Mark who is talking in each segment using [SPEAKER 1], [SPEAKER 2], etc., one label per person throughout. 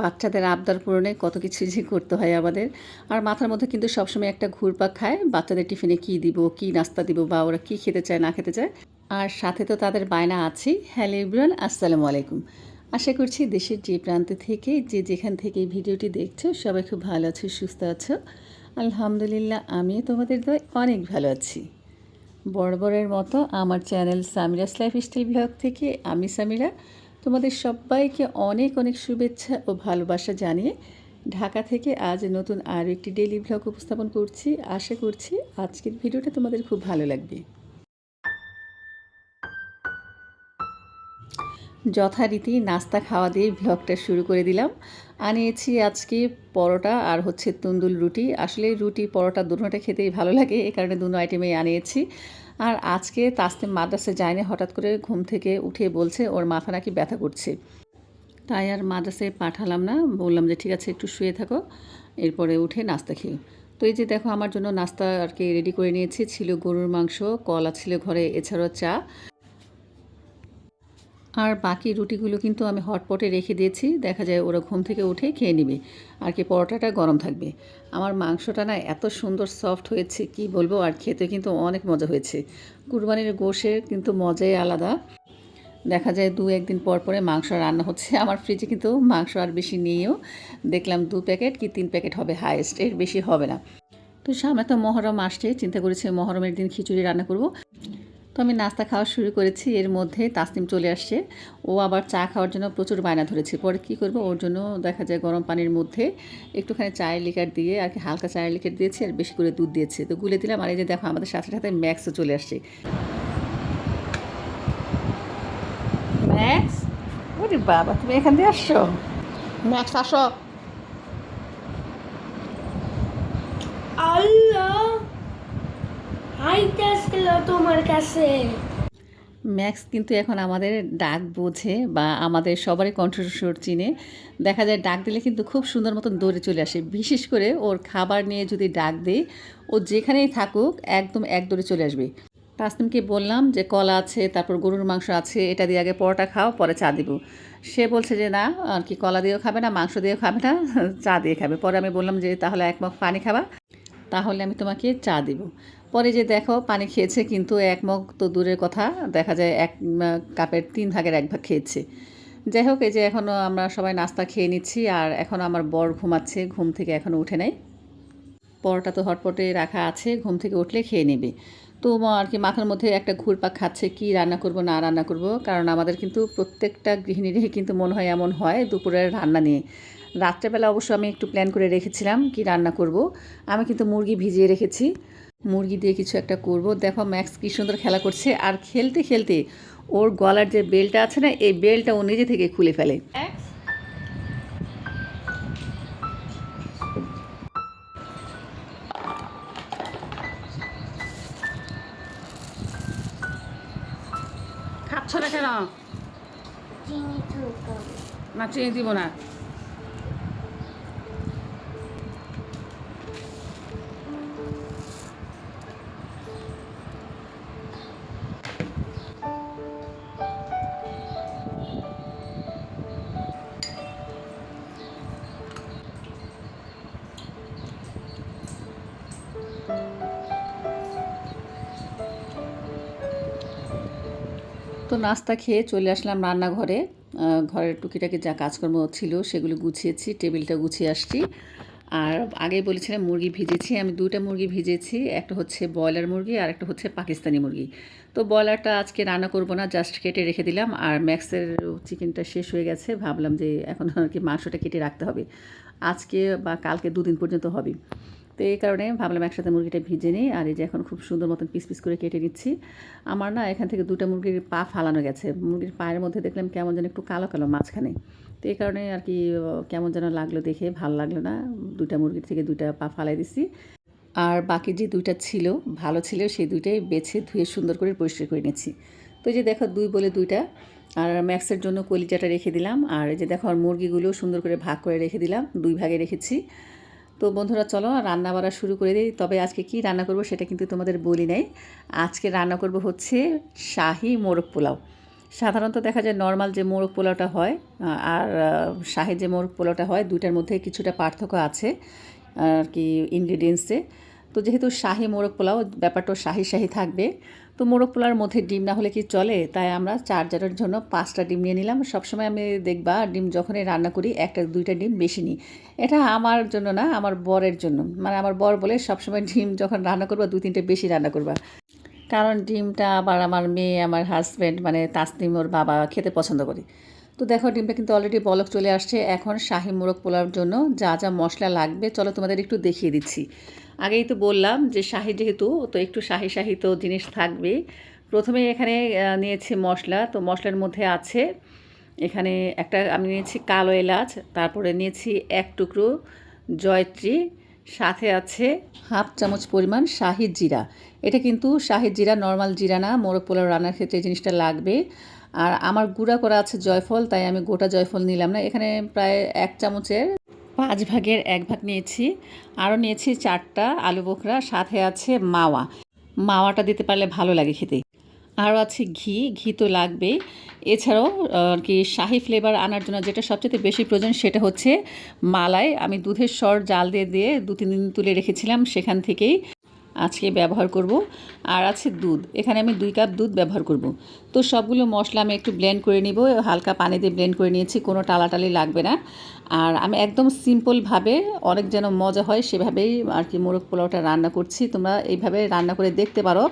[SPEAKER 1] বাচ্চাদের আবদার পূরণে কত কিছু যে করতে হয় আমাদের। আর মাথার মধ্যে কিন্তু সবসময় একটা ঘুরপাক খায়। বাচ্চাদের টিফিনে কী দিব, কী নাস্তা দিব বা ওরা কী খেতে চায়, না খেতে চায়। আর সাথে তো তাদের বায়না আছেই। হ্যালো ইব্রান আসসালামু আলাইকুম। আশা করছি দেশের যে প্রান্ত থেকে, যে যেখান থেকে এই ভিডিওটি দেখছ, সবাই খুব ভালো আছো, সুস্থ আছো। আলহামদুলিল্লাহ, আমিও তোমাদের দয় অনেক ভালো আছি। বরাবরের মতো আমার চ্যানেল সামিরাস লাইফস্টাইল ব্লগ থেকে আমি সামিরা। তোমাদের সবাইকে অনেক অনেক শুভেচ্ছা ও ভালোবাসা জানিয়ে ঢাকা থেকে আজ নতুন আরও একটি ডেলি ব্লগ উপস্থাপন করছি। আশা করছি আজকের ভিডিওটা তোমাদের খুব ভালো লাগবে। যথারীতি নাস্তা খাওয়া দিয়ে ব্লগটা শুরু করে দিলাম। আনিয়েছি আজকে পরোটা আর হচ্ছে তন্দুল রুটি। আসলে রুটি, পরোটা দুটোটা খেতেই ভালো লাগে। এ কারণে দুটো আইটেমেই আনিয়েছি। আর আজকে তাস্তে মাদ্রাসে যায়নি, হঠাৎ করে ঘুম থেকে উঠে বলছে ওর মাথা নাকি ব্যথা করছে। তাই আর মাদ্রাসায় পাঠালাম না, বললাম যে ঠিক আছে, একটু শুয়ে থাকো। এরপরে উঠে নাস্তা খেয়ে। তো এই যে দেখো, আমার জন্য নাস্তা আর কি রেডি করে নিয়েছি। ছিল গরুর মাংস, কলা ছিল ঘরে, এছাড়াও চা। আর বাকি রুটিগুলো কিন্তু আমি হটপটে রেখে দিয়েছি। দেখা যায় ওরা ঘুম থেকে উঠে খেয়ে নেবে। আর কি পরোটাটা গরম থাকবে। আমার মাংসটা না এত সুন্দর সফট হয়েছে, কি বলব? আর খেতে কিন্তু অনেক মজা হয়েছে। কুরবানির গোশের কিন্তু মজাই আলাদা। দেখা যায় দু একদিন পর পরে মাংস রান্না হচ্ছে। আমার ফ্রিজে কিন্তু মাংস আর বেশি নিয়েও দেখলাম দু প্যাকেট কি তিন প্যাকেট হবে? হায়েস্ট এর বেশি হবে না। তো সামনে তো মহরম আসছে, চিন্তা করেছি মহরমের দিন খিচুড়ি রান্না করব। তো আমি নাস্তা খাওয়া শুরু করেছি। এর মধ্যে তাসনিম চলে আসছে। ও আবার চা খাওয়ার জন্য প্রচুর বায়না ধরেছে। পরে কী করব? ওর জন্য দেখা যায় গরম পানির মধ্যে একটুখানি চায়ের লিকার দিয়ে আর কি হালকা চায়ের লিকার দিয়েছে আর বেশি করে দুধ দিয়েছে। তো গুলে দিলাম আর এই যে দেখো আমাদের সাথে সাথে ম্যাক্সও চলে আসছে। ম্যাক্স? ওরে বাবা, তুমি এখান দিয়ে আসছো? ম্যাক্স, আসো।
[SPEAKER 2] আল্লাহ! তোমার কাছে।
[SPEAKER 1] ম্যাক্স কিন্তু এখন আমাদের ডাক বোঝে বা আমাদের সবারই কণ্ঠস্বর চিনে। দেখা যায় ডাক দিলে কিন্তু খুব সুন্দর মতন দৌড়ে চলে আসে। বিশেষ করে ওর খাবার নিয়ে যদি ডাক দেয় ও যেখানেই থাকুক একদম এক দৌড়ে চলে আসবে। তাসনিমকে বললাম যে, কলা আছে, তারপর গরুর মাংস আছে, এটা দিয়ে আগে পরোটা খাও, পরে চা দিব। সে বলছে যে, না, আর কি কলা দিয়েও খাবে না, মাংস দিয়েও খাবে না, চা দিয়ে খাবে। পরে আমি বললাম যে, তাহলে এক পানি খাবা, তাহলে আমি তোমাকে চা দিব। পরে যে দেখো পানি খেয়েছে কিন্তু এক মগ তো দূরের কথা। দেখা যায় এক কাপের তিন ভাগের এক ভাগ খেয়েছে। যাই হোক, এই যে এখনও আমরা সবাই নাস্তা খেয়ে নিচ্ছি আর এখন আমার বর ঘুমাচ্ছে, ঘুম থেকে এখনও উঠে নাই। পরোটা তো হটপটে রাখা আছে, ঘুম থেকে উঠলে খেয়ে নেবে। তো আর কি মাথার মধ্যে একটা ঘুরপাক খাচ্ছে, কি রান্না করব, না রান্না করব, কারণ আমাদের কিন্তু প্রত্যেকটা গৃহিণীরই কিন্তু মনে হয় এমন হয় দুপুরের রান্না নিয়ে। রাত্রেবেলা অবশ্য আমি একটু প্ল্যান করে রেখেছিলাম কি রান্না করব। আমি কিন্তু মুরগি ভিজিয়ে রেখেছি। মুরগি দিয়ে কিছু একটা করব। দেখো ম্যাক্স কী সুন্দর খেলা করছে। আর খেলতে খেলতে ওর গলার যে বেলটা আছে না এই বেলটা ও নিজে থেকে খুলে ফেলে। খাচ্ছ না কেন? না চিনি দিব না। তো নাস্তা খেয়ে চলে আসলাম রান্নাঘরে। ঘরের টুকিটাকি যা কাজকর্ম ছিল সেগুলো গুছিয়েছি, টেবিলটা গুছিয়ে আসছি। আর আগে বলেছিলাম মুরগি ভিজেছি, আমি দুটো মুরগি ভিজেছি, একটা হচ্ছে ব্রয়লার মুরগি আর একটা হচ্ছে পাকিস্তানি মুরগি। তো ব্রয়লারটা আজকে রান্না করব না, জাস্ট কেটে রেখে দিলাম আর ম্যাক্সের চিকেনটা শেষ হয়ে গেছে, ভাবলাম যে এখন আর কি মাংসটা কেটে রাখতে হবে। আজকে বা কালকে দুদিন পর্যন্ত হবে। তো এই কারণে ভাবলাম একসাথে মুরগিটা ভিজে নিই, আর এই যে এখন খুব সুন্দর মতন পিস পিস করে কেটে নিচ্ছি। আমার না এখান থেকে দুটো মুরগির পা ফালানো গেছে। মুরগির পায়ের মধ্যে দেখলাম কেমন যেন একটু কালো কালো মাঝখানে। তো এই কারণে আর কি কেমন যেন লাগল দেখে ভালো লাগল না। দুইটা মুরগির থেকে দুইটা পা ফালাই দিছি। আর বাকি যে দুইটা ছিল, ভালো ছিল, সেই দুইটাই বেছে ধুয়ে সুন্দর করে পরিষ্কার করে নিয়েছি তো এই যে দেখো দুই বলে দুইটা। আর ম্যাক্সের জন্য কলিজাটা রেখে দিলাম। আর এই যে দেখো আর মুরগিগুলো সুন্দর করে ভাগ করে রেখে দিলাম। দুই ভাগে রেখেছি। তো বন্ধুরা, চলো রান্না বাড়া শুরু করে দিই। তবে আজকে কি রান্না করব সেটা কিন্তু তোমাদের বলি নাই। আজকে রান্না করব হচ্ছে শাহি মোরগ পোলাও। সাধারণত দেখা যায় নর্মাল যে মোরগ পোলাওটা হয় আর শাহি যে মোরগ পোলাওটা হয়, দুইটার মধ্যে কিছুটা পার্থক্য আছে, আর কি ইনগ্রিডিয়েন্টসে তো যেহেতু শাহি মোরগ পোলাও, ব্যাপারটা শাহি শাহি থাকবে, তো মোরগ পোলাওর মধ্যে ডিম না হলে কি চলে? তাই আমরা চার্জারের জন্য পাঁচটা ডিম নিয়ে নিলাম। সবসময় আমি দেখবা ডিম যখনই রান্না করি, একটা দুইটা ডিম বেশি নিই। এটা আমার জন্য না, আমার বরের জন্য। মানে আমার বর বলে সবসময় ডিম যখন রান্না করবা, দুই তিনটে বেশি রান্না করবা। কারণ ডিমটা আবার আমার মেয়ে, আমার হাজব্যান্ড মানে তাসনিম ওর বাবা খেতে পছন্দ করে। তো দেখো ডিমটা কিন্তু অলরেডি বলক চলে আসছে। এখন শাহি মোরগ পোলাওর জন্য যা যা মশলা লাগবে, চলো তোমাদের একটু দেখিয়ে দিচ্ছি। আগেই তো বললাম যে শাহি যেহেতু, তো একটু শাহি শাহি তো জিনিস থাকবে। প্রথমে এখানে নিয়েছি মশলা। তো মশলার মধ্যে আছে এখানে একটা, আমি নিয়েছি কালো এলাচ, তারপরে নিয়েছি এক টুকরো জয়ত্রী, সাথে আছে হাফ চামচ পরিমাণ শাহি জিরা। এটা কিন্তু শাহি জিরা নর্মাল জিরা না, মোরগ পোলাও রান্নার ক্ষেত্রে এই জিনিসটা লাগবে। আর আমার গুঁড়া করা আছে জয়ফল, তাই আমি গোটা জয়ফল নিলাম না। এখানে প্রায় এক চামচের পাঁচ ভাগের এক ভাগ নিয়েছি। আরও নিয়েছি চারটা আলু বোখরা, সাথে আছে মাওয়া। মাওয়াটা দিতে পারলে ভালো লাগে খেতে। আরও আছে ঘি ঘি তো লাগবেই। এছাড়াও আর কি শাহি ফ্লেভার আনার জন্য যেটা সবচেয়ে বেশি প্রয়োজন সেটা হচ্ছে মালাই। আমি দুধের স্বর জাল দিয়ে দিয়ে দু তিন দিন তুলে রেখেছিলাম সেখান থেকেই। আজকে ব্যবহার করব। আর আছে দুধ। এখানে আমি দুই কাপ দুধ ব্যবহার করব। তো সবগুলো মশলা আমি একটু ব্লেন্ড করে নিব। হালকা পানি দিয়ে ব্লেন্ড করে নিয়েছি। কোনো টালাটালি লাগবে না। আর আমি একদম সিম্পলভাবে অনেক যেন মজা হয় সেভাবেই আর কি মোরগ পোলাওটা রান্না করছি। তোমরা এইভাবে রান্না করে দেখতে পারো।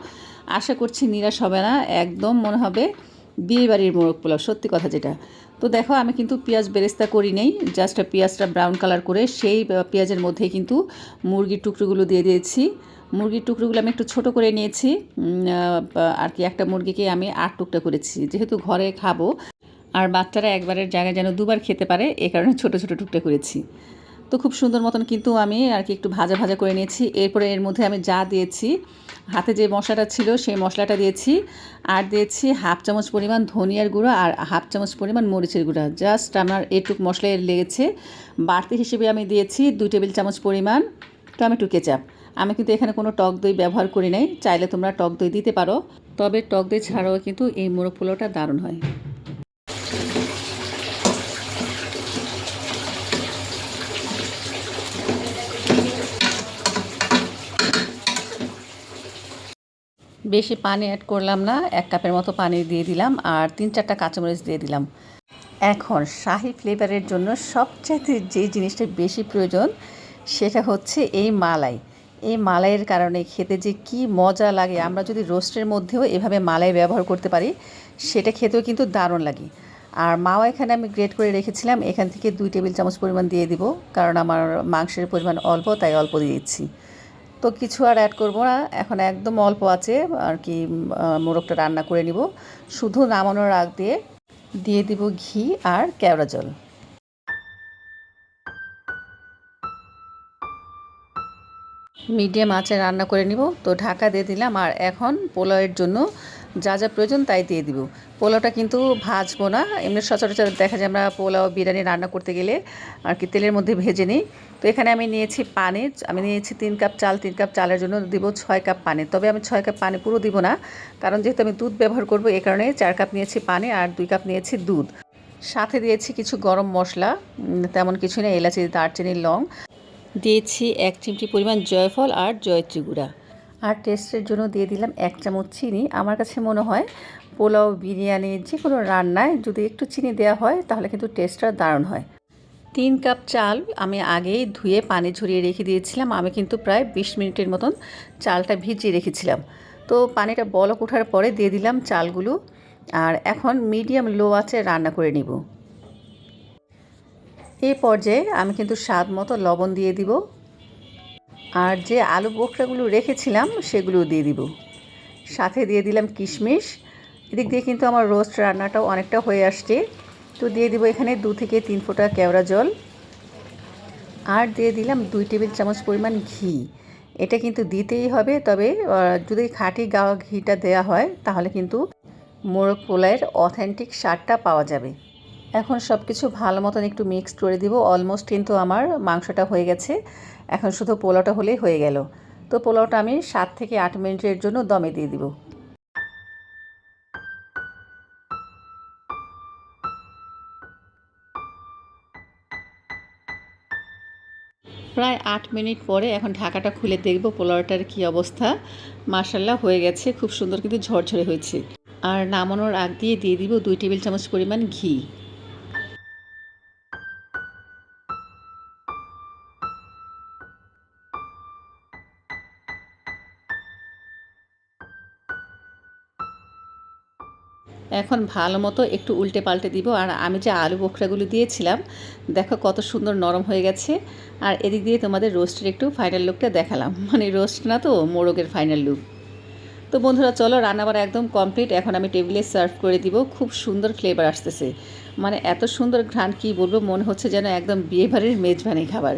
[SPEAKER 1] আশা করছি নিরাশ হবে না। একদম মনে হবে বিয়ে বাড়ির মোরগ পোলাও, সত্যি কথা যেটা। তো দেখো, আমি কিন্তু পেঁয়াজ বেরেস্তা করি নেই। জাস্ট পেঁয়াজটা ব্রাউন কালার করে সেই পেঁয়াজের মধ্যেই কিন্তু মুরগির টুকরোগুলো দিয়ে দিয়েছি। মুরগির টুকরোগুলো আমি একটু ছোট করে নিয়েছি। আর কি একটা মুরগিকে আমি আট টুকটা করেছি। যেহেতু ঘরে খাব, আর বাচ্চারা একবারের জায়গায় যেন দুবার খেতে পারে, এ কারণে ছোট ছোট টুকটা করেছি। তো খুব সুন্দর মতন কিন্তু আমি আর কি একটু ভাজা ভাজা করে নিয়েছি। এরপরে এর মধ্যে আমি যা দিয়েছি, হাতে যে মশলাটা ছিল সেই মশলাটা দিয়েছি। আর দিয়েছি হাফ চামচ পরিমাণ ধনিয়ার গুঁড়ো আর হাফ চামচ পরিমাণ মরিচের গুঁড়ো। জাস্ট আমার এটুক মশলা লেগেছে। বাড়তি হিসেবে আমি দিয়েছি দুই টেবিল চামচ পরিমাণ টমেটো কেচাপ। আমি কিন্তু এখানে কোনো টক দই ব্যবহার করি নাই। চাইলে তোমরা টক দই দিতে পারো। তবে টক দই ছাড়াও কিন্তু এই মোরগ পোলাওটা দারুণ হয়। বেশি পানি অ্যাড করলাম না, এক কাপের মতো পানি দিয়ে দিলাম আর তিন চারটা কাঁচামরিচ দিয়ে দিলাম। এখন শাহি ফ্লেভারের জন্য সবচাইতে যে জিনিসটা বেশি প্রয়োজন, সেটা হচ্ছে এই মালাই। এই মালাইয়ের কারণে খেতে যে কি মজা লাগে, আমরা যদি রোস্টের মধ্যেও এভাবে মালাই ব্যবহার করতে পারি, সেটা খেতেও কিন্তু দারুণ লাগে। আর মাও এখানে আমি গ্রেট করে রেখেছিলাম, এখান থেকে দুই টেবিল চামচ পরিমাণ দিয়ে দিব, কারণ আমার মাংসের পরিমাণ অল্প, তাই অল্প দিয়ে দিচ্ছি। তো কিছু আর অ্যাড করব না, এখন একদম অল্প আছে, আর কি মোরগটা রান্না করে নিব। শুধু নামানোর আগ দিয়ে দিয়ে দিব ঘি আর কেওড়া জল। মিডিয়াম আঁচে রান্না করে নিব। তো ঢাকা দিয়ে দিলাম আর এখন পোলাওয়ের জন্য যা যা প্রয়োজন তাই দিয়ে দিব। পোলাওটা কিন্তু ভাজবো না। এমনি সচরাচর দেখা যায় আমরা পোলাও, বিরিয়ানি রান্না করতে গেলে আর কি তেলের মধ্যে ভেজে নিই। তো এখানে আমি নিয়েছি পানি। আমি নিয়েছি তিন কাপ চাল, তিন কাপ চালের জন্য দিব ছয় কাপ পানি। তবে আমি ছয় কাপ পানি পুরো দিব না। কারণ যেহেতু আমি দুধ ব্যবহার করব এই কারণে চার কাপ নিয়েছি পানি আর দুই কাপ নিয়েছি দুধ। সাথে দিয়েছি কিছু গরম মশলা তেমন কিছু নেই, এলাচি, দারচিনি, লং। দিয়েছি এক চিমটি পরিমাণ জয়ফল আর জয়ত্রী গুঁড়া। আর টেস্টের জন্য দিয়ে দিলাম এক চামচ চিনি। আমার কাছে মনে হয় পোলাও, বিরিয়ানি যে কোনো রান্নায় যদি একটু চিনি দেওয়া হয়, তাহলে কিন্তু টেস্টটা দারুণ হয়। তিন কাপ চাল আমি আগেই ধুয়ে পানি ঝরিয়ে রেখে দিয়েছিলাম। আমি কিন্তু প্রায় বিশ মিনিটের মতন চালটা ভিজিয়ে রেখেছিলাম। তো পানিটা বলক ওঠার পরে দিয়ে দিলাম চালগুলো। আর এখন মিডিয়াম লো আছে রান্না করে নিব। এই পর্যায়ে আমি কিন্তু স্বাদ মতো লবণ দিয়ে দিব। আর যে আলু বোখরাগুলো রেখেছিলাম সেগুলো দিয়ে দিব। সাথে দিয়ে দিলাম কিশমিশ। এদিক দিয়ে কিন্তু আমার রোস্ট রান্নাটাও অনেকটা হয়ে আসছে। তো দিয়ে দিব এখানে দু থেকে তিন ফোঁটা কেওড়া জল। আর দিয়ে দিলাম দুই টেবিল চামচ পরিমাণ ঘি। এটা কিন্তু দিতেই হবে, তবে যদি খাঁটি গাওয়া ঘিটা দেওয়া হয়, তাহলে কিন্তু মোরগ পোলাইয়ের অথেন্টিক স্বাদটা পাওয়া যাবে। এখন সব কিছু ভালো মতন একটু মিক্সড করে দিব। অলমোস্ট কিন্তু আমার মাংসটা হয়ে গেছে। এখন শুধু পোলাওটা হলেই হয়ে গেল। তো পোলাওটা আমি সাত থেকে আট মিনিটের জন্য দমে দিয়ে দিব। প্রায় আট মিনিট পরে এখন ঢাকাটা খুলে দেখব পোলাওটার কি অবস্থা। মার্শাল্লাহ হয়ে গেছে। খুব সুন্দর কিন্তু ঝরঝরে হয়েছে। আর নামানোর আগ দিয়ে দিয়ে দিব দুই টেবিল চামচ পরিমাণ ঘি। এখন ভালো মতো একটু উল্টে পাল্টে দিব। আর আমি যে আলু বোখরাগুলো দিয়েছিলাম, দেখো কত সুন্দর নরম হয়ে গেছে। আর এদিক দিয়ে তোমাদের রোস্টের একটু ফাইনাল লুকটা দেখালাম। মানে রোস্ট না তো, মোরগের ফাইনাল লুক তো বন্ধুরা, চলো রান্নাবার একদম কমপ্লিট এখন আমি টেবিলে সার্ভ করে দিব। খুব সুন্দর ফ্লেভার আসতেছে। মানে এত সুন্দর ঘ্রাণ, কী বলব? মনে হচ্ছে যেন একদম বিয়েবাড়ির মেজবানি খাবার।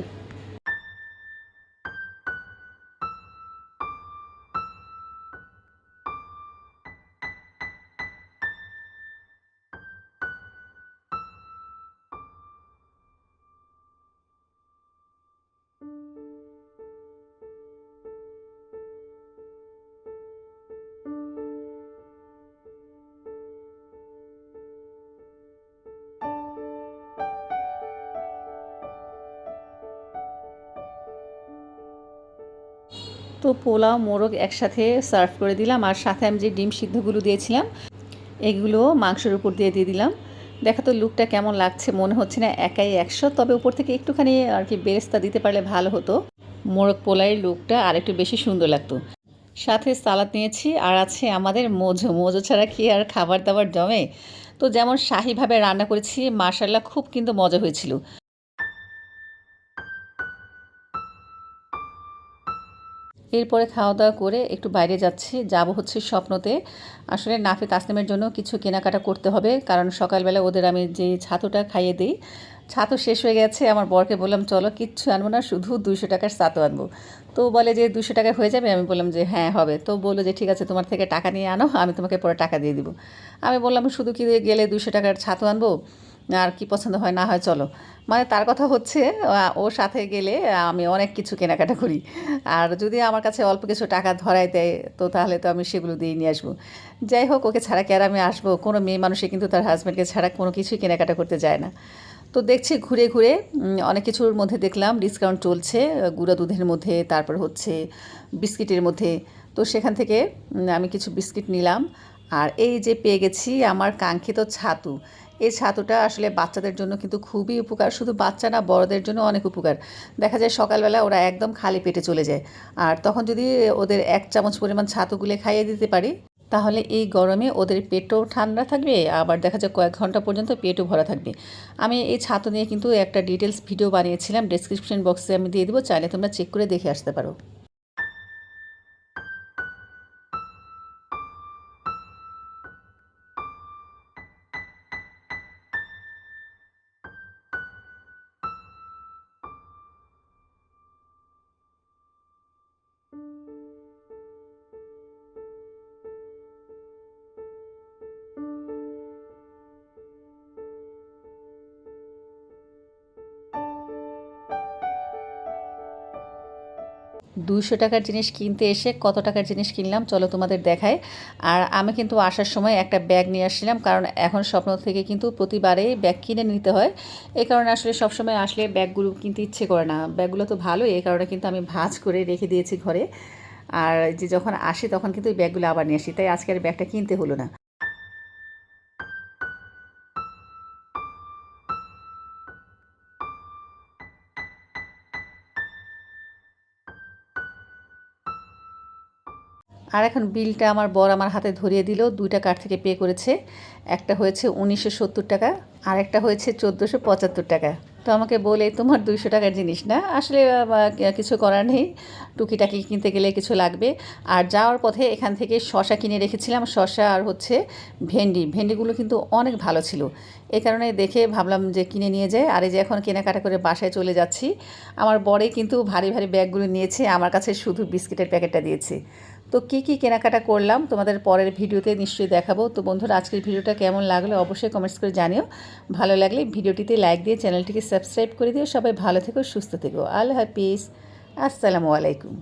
[SPEAKER 1] তো পোলাও, মোরগ একসাথে সার্ভ করে দিলাম। আর সাথে আমি যে ডিম সিদ্ধগুলো দিয়েছিলাম, এগুলো মাংসের উপর দিয়ে দিয়ে দিলাম। দেখা তো লুকটা কেমন লাগছে, মনে হচ্ছে না একাই একশো। তবে উপর থেকে একটুখানি আর কি বেরেস্তা দিতে পারলে ভালো হতো। মোরগ পোলাইয়ের লুকটা আর একটু বেশি সুন্দর লাগতো। সাথে সালাদ নিয়েছি, আর আছে আমাদের মোজো। মোজো ছাড়া কি আর খাবার দাবার জমে? তো যেমন শাহিভাবে রান্না করেছি মার্শাল্লাহ খুব কিন্তু মজা হয়েছিল। এরপরে খাওয়া দাওয়া করে একটু বাইরে যাচ্ছি। যাব হচ্ছে স্বপ্নতে। আসলে নাফে তাসলিমের জন্য কিছু কেনাকাটা করতে হবে, কারণ সকালবেলা ওদের আমি যে ছাতুটা খাইয়ে দিই, ছাতু শেষ হয়ে গেছে। আমার বরকে বললাম, চলো, কিচ্ছু আনব না, শুধু দুইশো টাকার ছাতু আনব। তো বলে যে দুশো টাকা হয়ে যাবে? আমি বললাম যে হ্যাঁ হবে। তো বলল যে, ঠিক আছে, তোমার থেকে টাকা নিয়ে আনো, আমি তোমাকে পরে টাকা দিয়ে দিব। আমি বললাম, শুধু কি গেলে দুশো টাকার ছাতু আনব? আর কি পছন্দ হয়, না হয় চলো। মানে তার কথা হচ্ছে ওর সাথে গেলে আমি অনেক কিছু কেনাকাটা করি। আর যদি আমার কাছে অল্প কিছু টাকা ধরাই দেয়, তো তাহলে তো আমি সেগুলো দিয়ে নিয়ে আসব। যাই হোক, ওকে ছাড়া কি আর আমি আসব? কোনো মেয়ে মানুষে কিন্তু তার হাজব্যান্ডকে ছাড়া কোনো কিছুই কেনাকাটা করতে যায় না। তো দেখছি ঘুরে ঘুরে অনেক কিছুর মধ্যে দেখলাম ডিসকাউন্ট চলছে, গুঁড়া দুধের মধ্যে, তারপর হচ্ছে বিস্কিটের মধ্যে। তো সেখান থেকে আমি কিছু বিস্কিট নিলাম। আর এই যে পেয়ে গেছি আমার কাঙ্ক্ষিত ছাতু। এই ছাতুটা আসলে বাচ্চাদের জন্য কিন্তু খুবই উপকার। শুধু বাচ্চা না, বড়দের জন্য অনেক উপকার। দেখা যায় সকালবেলা ওরা একদম খালি পেটে চলে যায়। আর তখন যদি ওদের এক চামচ পরিমাণ ছাতুগুলে খাইয়ে দিতে পারি, তাহলে এই গরমে ওদের পেটও ঠান্ডা থাকবে, আবার দেখা যায় কয়েক ঘণ্টা পর্যন্ত পেটও ভরা থাকবে। আমি এই ছাতু নিয়ে কিন্তু একটা ডিটেলস ভিডিও বানিয়েছিলাম ডেসক্রিপশন বক্সে আমি দিয়ে দেবো, চাইলে তোমরা চেক করে দেখে আসতে পারো। দুইশো টাকার জিনিস কিনতে এসে কত টাকার জিনিস কিনলাম, চলো তোমাদের দেখায় আর আমি কিন্তু আসার সময় একটা ব্যাগ নিয়ে আসছিলাম, কারণ এখন স্বপ্ন থেকে কিন্তু প্রতিবারেই ব্যাগ কিনে নিতে হয়। এই কারণে আসলে সবসময় আসলে ব্যাগগুলো কিনতে ইচ্ছে করে না। ব্যাগগুলো তো ভালো এই কারণে কিন্তু আমি ভাঁজ করে রেখে দিয়েছি ঘরে। আর যে যখন আসি তখন কিন্তু এই ব্যাগগুলো আবার নিয়ে আসি, তাই আজকে আর ব্যাগটা কিনতে হলো না। আর এখন বিলটা আমার বর আমার হাতে ধরিয়ে দিল, দুইটা কার্ড থেকে পে করেছে। একটা হয়েছে উনিশশো সত্তর টাকা, আর একটা হয়েছে চোদ্দোশো পঁচাত্তর টাকা। তো আমাকে বলে, তোমার দুইশো টাকার জিনিস না? আসলে কিছু করার নেই। টুকিটাকি কিনতে গেলে কিছু লাগবে। আর যাওয়ার পথে এখান থেকে শশা কিনে রেখেছিলাম। শশা আর হচ্ছে ভেন্ডি। ভেন্ডিগুলো কিন্তু অনেক ভালো ছিল। এ কারণে দেখে ভাবলাম যে কিনে নিয়ে যাই। আর এই যে এখন কেনাকাটা করে বাসায় চলে যাচ্ছি, আমার বরে কিন্তু ভারী ভারী ব্যাগগুলো নিয়েছে। আমার কাছে শুধু বিস্কিটের প্যাকেটটা দিয়েছে। তো কী কী কেনাকাটা করলাম তোমাদের পরের ভিডিওতে নিশ্চয়ই দেখাবো। তো বন্ধুরা, আজকের ভিডিওটা কেমন লাগল অবশ্যই কমেন্টস করে জানিও। ভালো লাগলে ভিডিওটিতে লাইক দিয়ে চ্যানেলটিকে সাবস্ক্রাইব করে দিও। সবাই ভালো থেকো, সুস্থ থেকো। আল্লাহ হাফিজ। আসসালামু আলাইকুম।